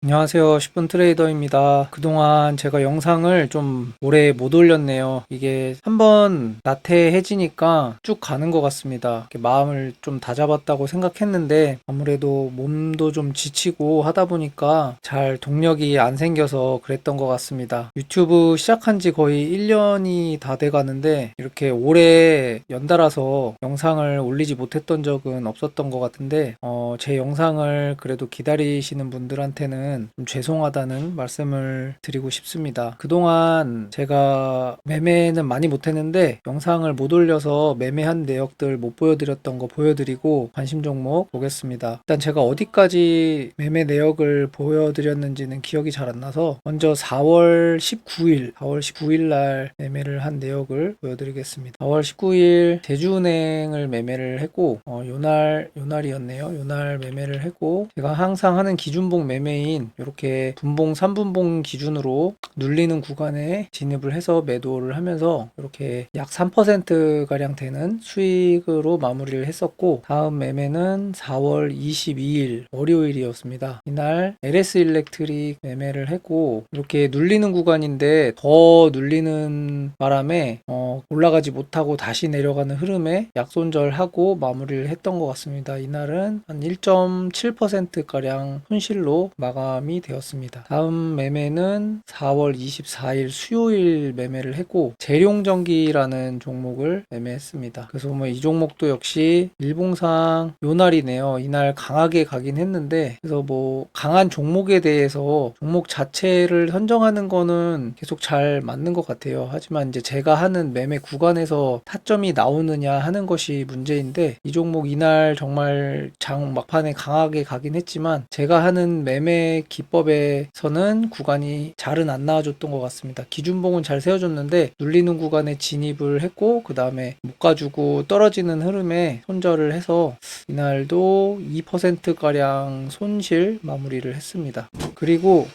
안녕하세요. 10분 트레이더입니다. 그동안 제가 영상을 좀 오래 못 올렸네요. 이게 한번 나태해지니까 쭉 가는 것 같습니다. 마음을 좀 다잡았다고 생각했는데 아무래도 몸도 좀 지치고 하다 보니까 잘 동력이 안 생겨서 그랬던 것 같습니다. 유튜브 시작한 지 거의 1년이 다 돼 가는데 이렇게 오래 연달아서 영상을 올리지 못했던 적은 없었던 것 같은데 어, 제 영상을 그래도 기다리시는 분들한테는 좀 죄송하다는 말씀을 드리고 싶습니다. 그동안 제가 매매는 많이 못했는데 영상을 못 올려서 매매한 내역들 못 보여드렸던 거 보여드리고 관심 종목 보겠습니다. 일단 제가 어디까지 매매 내역을 보여드렸는지는 기억이 잘 안 나서 먼저 4월 19일, 4월 19일 날 매매를 한 내역을 보여드리겠습니다. 4월 19일 제주은행을 매매를 했고 어, 요날 요날이었네요. 요날 매매를 했고 제가 항상 하는 기준봉 매매인 이렇게 분봉 3분봉 기준으로 눌리는 구간에 진입을 해서 매도를 하면서 이렇게 약 3% 가량 되는 수익으로 마무리를 했었고 다음 매매는 4월 22일 월요일이었습니다. 이날 LS 일렉트릭 매매를 했고 이렇게 눌리는 구간인데 더 눌리는 바람에 어, 올라가지 못하고 다시 내려가는 흐름에 약손절하고 마무리를 했던 것 같습니다. 이날은 한 1.7%가량 손실로 마감 이 되었습니다. 다음 매매는 4월 24일 수요일 매매를 했고 재룡전기라는 종목을 매매했습니다. 그래서 뭐이 종목도 역시 일봉상 요날이네요. 이날 강하게 가긴 했는데 그래서 뭐 강한 종목에 대해서 종목 자체를 선정하는 거는 계속 잘 맞는 것 같아요. 하지만 이제 제가 하는 매매 구간에서 타점이 나오느냐 하는 것이 문제인데 이 종목 이날 정말 장 막판에 강하게 가긴 했지만 제가 하는 매매 기법에서는 구간이 잘은 안 나와줬던 것 같습니다. 기준봉은 잘 세워줬는데 눌리는 구간에 진입을 했고 그 다음에 못 가지고 떨어지는 흐름에 손절을 해서 이날도 2%가량 손실 마무리를 했습니다. 그리고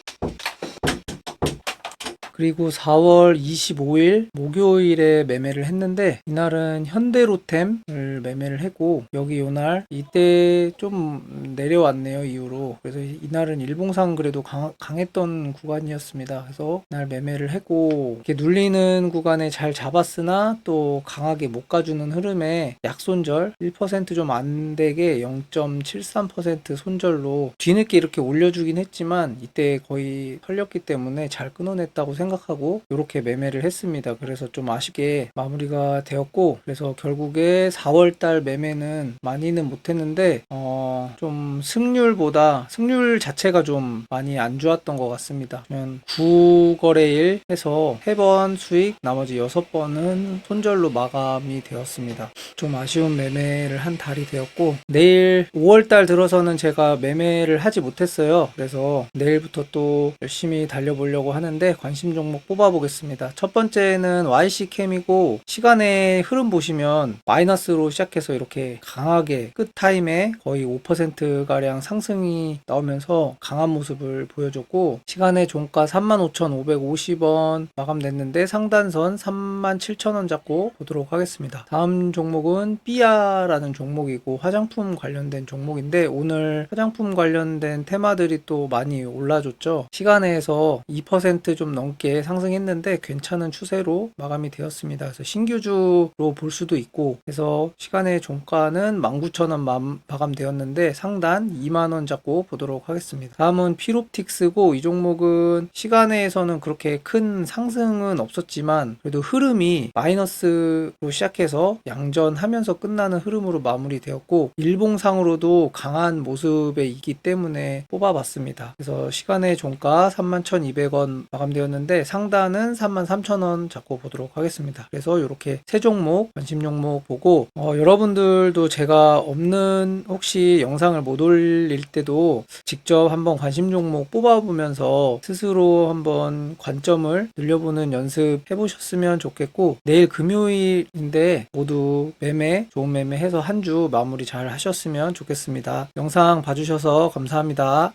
그리고 4월 25일 목요일에 매매를 했는데 이날은 현대로템을 매매를 했고 여기 요날 이때 좀 내려왔네요 이후로. 그래서 이날은 일봉상 그래도 강, 강했던 구간이었습니다. 그래서 이날 매매를 했고 이렇게 눌리는 구간에 잘 잡았으나 또 강하게 못 가주는 흐름에 약손절 1%좀 안 되게 0.73% 손절로 뒤늦게 이렇게 올려주긴 했지만 이때 거의 털렸기 때문에 잘 끊어냈다고 생각 하고 이렇게 매매를 했습니다. 그래서 좀 아쉽게 마무리가 되었고 그래서 결국에 4월달 매매는 많이는 못했는데 어, 좀 승률보다 승률 자체가 좀 많이 안 좋았던 것 같습니다. 9거래일 해서 3번 수익 나머지 6번은 손절로 마감이 되었습니다. 좀 아쉬운 매매를 한 달이 되었고 내일 5월달 들어서는 제가 매매를 하지 못했어요. 그래서 내일부터 또 열심히 달려보려고 하는데 관심 종목 뽑아보겠습니다. 첫 번째는 YC캠이고 시간의 흐름 보시면 마이너스로 시작해서 이렇게 강하게 끝 타임에 거의 5%가량 상승이 나오면서 강한 모습을 보여줬고 시간의 종가 35,550원 마감됐는데 상단선 37,000원 잡고 보도록 하겠습니다. 다음 종목은 삐아라는 종목이고 화장품 관련된 종목인데 오늘 화장품 관련된 테마들이 또 많이 올라줬죠. 시간에서 2%좀 넘게 상승했는데 괜찮은 추세로 마감이 되었습니다. 그래서 신규주로 볼 수도 있고 그래서 시간의 종가는 19,000원 마감되었는데 상단 2만원 잡고 보도록 하겠습니다. 다음은 피롭틱스고 이 종목은 시간에서는 그렇게 큰 상승은 없었지만 그래도 흐름이 마이너스로 시작해서 양전하면서 끝나는 흐름으로 마무리되었고 일봉상으로도 강한 모습에 있기 때문에 뽑아봤습니다. 그래서 시간의 종가 31,200원 마감되었 는데 상단은 33,000원 잡고 보도록 하겠습니다. 그래서 이렇게 세 종목 관심 종목 보고 어, 여러분들도 제가 없는 혹시 영상을 못 올릴 때도 직접 한번 관심 종목 뽑아보면서 스스로 한번 관점을 늘려보는 연습 해보셨으면 좋겠고 내일 금요일인데 모두 매매 좋은 매매 해서 한 주 마무리 잘 하셨으면 좋겠습니다. 영상 봐주셔서 감사합니다.